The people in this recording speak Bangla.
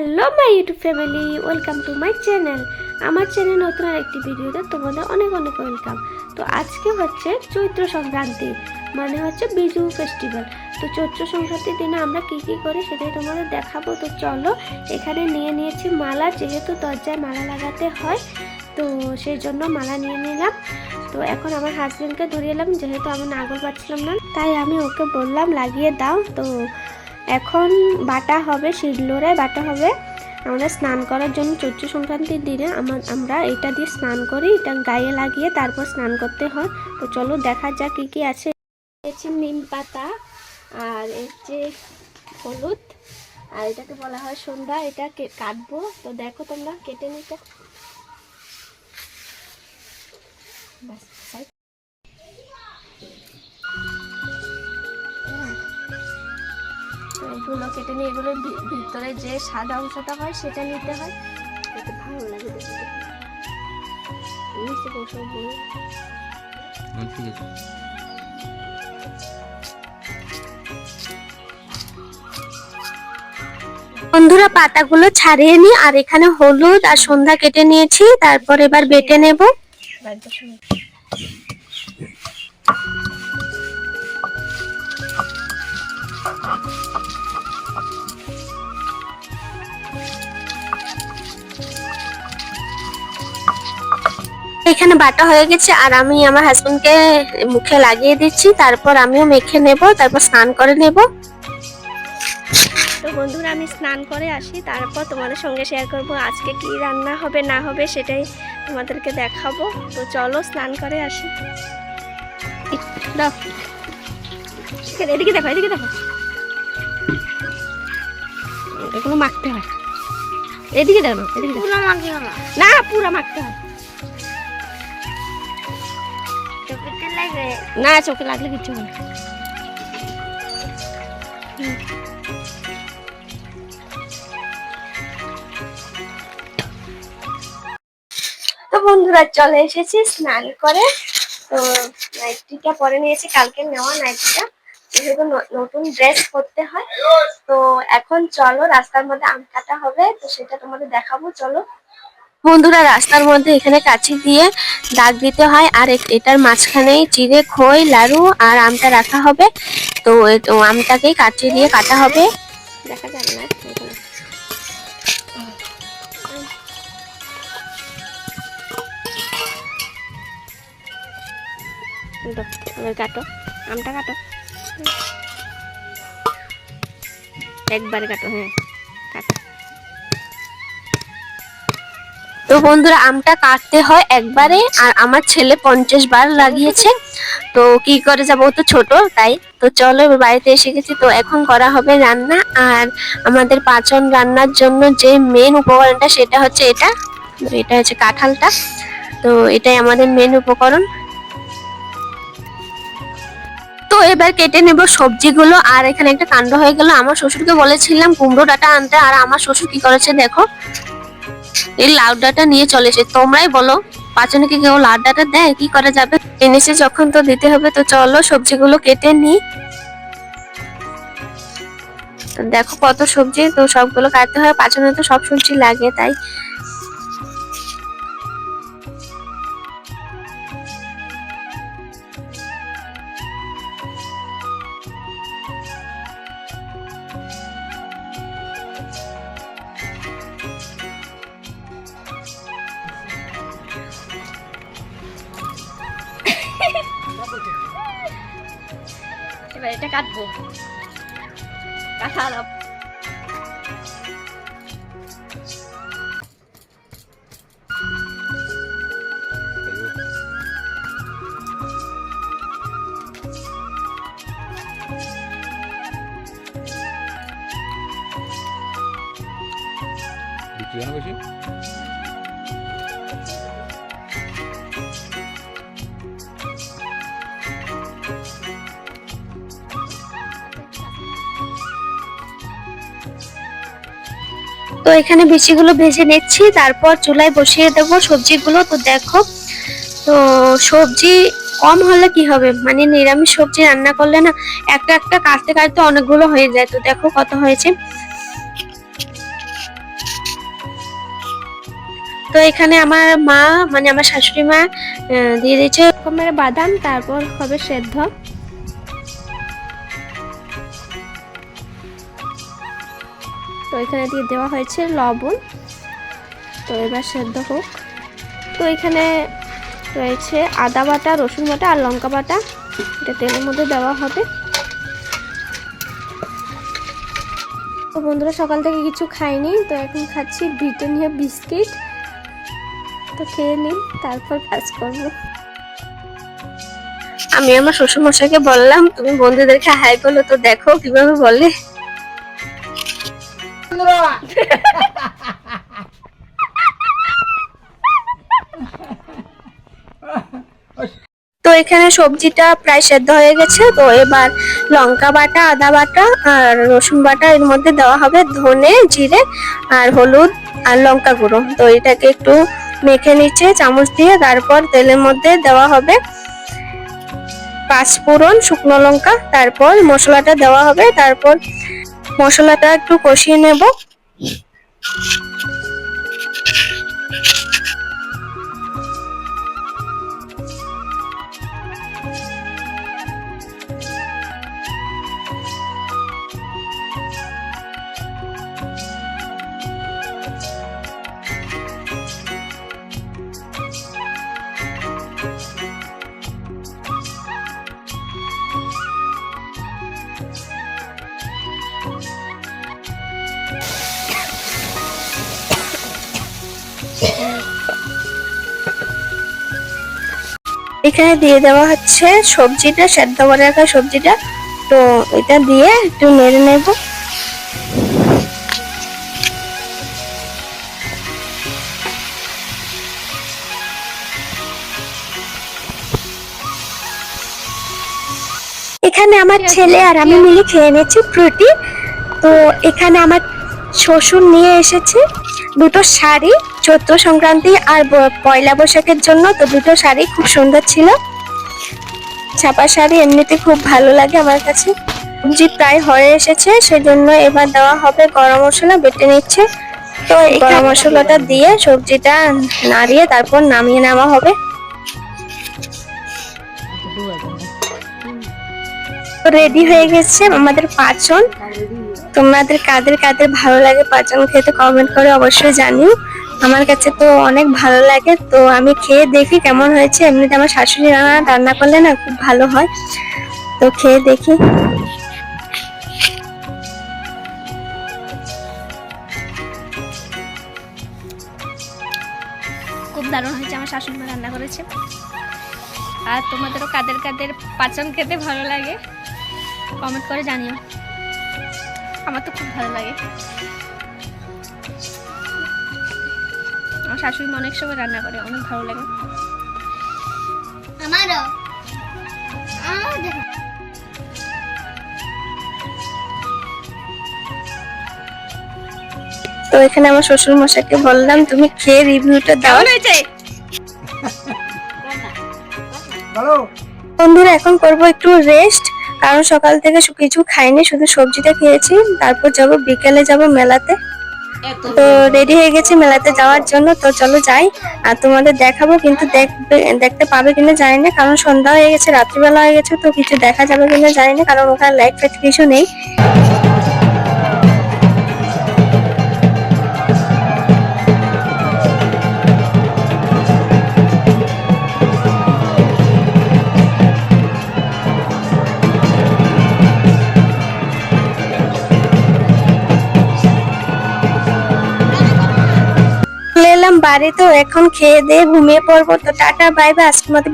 Hello my YouTube family welcome to my channel আমার চ্যানেল নতুন আরেকটি ভিডিওতে তোমাদের অনেক অনেক ওয়েলকাম তো আজকে হচ্ছে চৈত্র সংক্রান্তি মানে হচ্ছে বিজু ফেস্টিভ্যাল তো চৈত্র সংক্রান্তির দিনে আমরা কী কী করি সেটাই তোমাদের দেখাবো। তো চলো, এখানে নিয়ে নিয়েছি মালা, যেহেতু দরজায় মালা লাগাতে হয়, তো সেই জন্য মালা নিয়ে নিলাম। তো এখন আমার হাজব্যান্ডকে ধরিয়ে এলাম, যেহেতু আমি নাগর পাচ্ছিলাম না, তাই আমি ওকে বললাম, লাগিয়ে দাও। তো এখন বাটা হবে শিলনোড়ায় বাটা হবে আমরা স্নান করার জন্য চৈত্র সংক্রান্তির দিনে আমার আমরা এটা দিয়ে স্নান করি এটা গায়ে লাগিয়ে তারপর স্নান করতে হয়। তো চলো দেখা যাক কী কী আছে। নিম পাতা আর এর যে হলুদ আর এটাকে বলা হয় সন্ধ্যা এটা কাটবো। তো দেখো তোমরা কেটে নিতে। ব্যাস, side কেটে নিয়ে এগুলোর ভিতরে যে সাদা অংশটা হয় সেটা নিতে হয়। এতে ভালো লাগে দেখতে। মিষ্টি কৌশল ঠিক আছে। বন্ধুরা পাতাগুলো ছাড়িয়ে নি আর এখানে হলুদ আর সন্ধ্যা কেটে নিয়েছি। তারপর এবার বেটে নেব। এখানে বাটা হয়ে গেছে আর আমি আমার হাজবেন্ডকে মুখে লাগিয়ে দিচ্ছি। তারপর আমিও মেখে নেব তারপর স্নান করে নেব। তো বন্ধুরা আমি স্নান করে আসি তারপর তোমাদের সঙ্গে শেয়ার করব আজকে কি রান্না হবে না হবে সেটাই তোমাদেরকে দেখাবো। তো চলো স্নান করে আসি। এদিকে দেখো এদিকে দেখো। এগুলো মাখতে হয়। এদিকে দেখো এদিকে দেখো। না পুরো মাখতে হয় না চোখে লাগলে কিচ্ছু হবে তো বন্ধুরা চলে এসেছি স্নান করে। তো নাইটিটা পরে নিয়েছি কালকে নেওয়া নাইটিটা। যেহেতু নতুন ড্রেস পরতে হয়। তো এখন চলো রাস্তার মধ্যে আম কাটা হবে তো সেটা তোমাদের দেখাবো। চলো বন্ধুরা, রাস্তার মধ্যে এখানে কাছি দিয়ে দাগ দিতে হয় আর এটার মাঝখানেই চিড়ে, খই, লাড়ু আর আমটা রাখা হবে। তো আমটাকেই কাটি দিয়ে কাটা হবে। দেখা যাবে না। কাটো। আমটা কাটো। একবারে কাটো হ্যাঁ কাটো। বন্ধুরা, আমটা কাটতে হয় একবারে, আর আমার ছেলে পঞ্চাশ বার লাগিয়েছে। তো কি করে যাব? তো ছোট, তাই। তো চলো বাড়িতে এসে গেছি। তো এখন করা হবে রান্না, আর আমাদের পাচন রান্নার জন্য যে মেন উপকরণটা, সেটা হচ্ছে এটা। এটা হচ্ছে কাঁঠালটা। তো এটাই আমাদের মেন উপকরণ। তো এবার কেটে নেব সবজিগুলো। আর এখানে একটা কাণ্ড হয়ে গেল। আমার শ্বশুরকে বলেছিলাম কুমড়ো ডাটা আনতে। আর আমার শ্বশুর কি করেছে দেখো এই লাউ ডাটা নিয়ে চলে এসে, তোমরাই বলো পাচনে কি কেউ লাউ ডাটা দেয়? কি করা যাবে? এনেছে যখন তো দিতে হবে, তো চলো সবজিগুলো কেটে নি দেখো কত সবজি, তো সবগুলো কাটতে হয় পাচনে তো সব সবজি লাগে, তাই এবার এটা কাটবো কাঁঠাল বিক্রি হয় না বেশি তো এখানে বিচিগুলো ভেজে নিচ্ছি, তারপর চুলায় বসিয়ে দেবো সবজিগুলো। তো দেখো, তো সবজি কম হলে কি হবে? মানে নিরামিষ সবজি রান্না করলে না, একটা একটা কাটতে কাটতে অনেকগুলো হয়ে যায়। তো দেখো কত হয়েছে। তো এখানে আমার মা মানে আমার শাশুড়ি মা দিয়ে দিয়েছে বাদাম, তারপর হবে সেদ্ধ। এখানে দিয়ে দেওয়া হয়েছে লবণ। তো এবার সেদ্ধ হোক। তো এখানে রয়েছে আদা বাটা, রসুন বাটা আর লঙ্কা বাটা। এটা তেলের মধ্যে দেওয়া হবে। তো বন্ধুরা, সকাল থেকে কিছু খাইনি, তো এখন খাচ্ছি ব্রিটানিয়া বিস্কিট। তো খেয়ে নিই তারপর কাজ করব। আমি আমার শ্বশুর মশাইকে বললাম, তুমি বন্ধুদেরকে হাই করল তো দেখো কীভাবে বলে। তো এখানে সবজিটা প্রায় সেদ্ধ হয়ে গেছে। তো এবার লঙ্কা বাটা, আদা বাটা আর রসুন বাটা এর মধ্যে দেওয়া হবে ধনে, জিরে আর হলুদ আর লঙ্কা গুঁড়ো। তো এটাকে একটু মেখে নিচ্ছে চামচ দিয়ে তারপর তেলের মধ্যে দেওয়া হবে পাঁচফোড়ন শুকনো লঙ্কা। তারপর মশলাটা দেওয়া হবে। তারপর মশলাটা একটু কষিয়ে নেব। you এখানে দিয়ে দেওয়া হচ্ছে সবজিটা, সেদ্ধ করে রাখা সবজিটা। তো এটা দিয়ে একটু নেড়ে নেব। এখানে আমার ছেলে আর আমি মিলে খেয়ে নিচ্ছি ফ্রুটি তো এখানে আমার শ্বশুর নিয়ে এসেছে দুটো শাড়ি। চৈত্র সংক্রান্তি আর পয়লা বৈশাখের জন্য তো দুটো শাড়ি খুব সুন্দর ছিল। ছাপা শাড়ি এমনিতে খুব ভালো লাগে আমার কাছে। সবজি প্রায় হয়ে এসেছে সেজন্য এবার দেওয়া হবে গরম মশলা বেটে নিচ্ছে। তো এই গরম মশলাটা দিয়ে সবজিটা নাড়িয়ে তারপর নামিয়ে নেওয়া হবে। রেডি হয়ে গেছে আমাদের পাঁচজন। তোমাদের কাদের কাদের ভালো লাগে পাচন খেতে কমেন্ট করে অবশ্যই জানিও। আমার কাছে তো অনেক ভালো লাগে, তো আমি খেয়ে দেখি কেমন হয়েছে। এমনিতে আমার শাশুড়ি রান্না রান্না করলে না খুব ভালো হয়। তো খেয়ে দেখি। খুব দারুণ হয়েছে আমার শাশুড়ি মা রান্না করেছে। আর তোমাদেরও কাদের কাদের পাচন খেতে ভালো লাগে কমেন্ট করে জানিও। আমার তো খুব ভালো লাগে। শাশুড়ি মা অনেক সময় রান্না করে অনেক ভালো লাগে। আমারও। তো এখানে আমার শ্বশুর মশাইকে বললাম তুমি খেয়ে রিভিউটা দাও। হয়েছে? বন্ধুরা এখন করব একটু রেস্ট কারণ সকাল থেকে কিছু খাইনি শুধু সবজিটা খেয়েছি। তারপর যাব বিকেলে যাব মেলাতে। তো রেডি হয়ে গেছি মেলাতে যাওয়ার জন্য। তো চলো যাই, আর তোমাদের দেখাবো, কিন্তু দেখবে, দেখতে পাবে কিনা জানি না, কারণ সন্ধ্যা হয়ে গেছে, রাত্রিবেলা হয়ে গেছে, তো কিছু দেখা যাবে কিনা জানি না, কারণ ওখানে লাইট ফাইট কিছু নেই। বাড়ি তো এখন খেয়ে দিয়ে ঘুমিয়ে পড়ব। তো টাটা বাই বাই আজকের মতো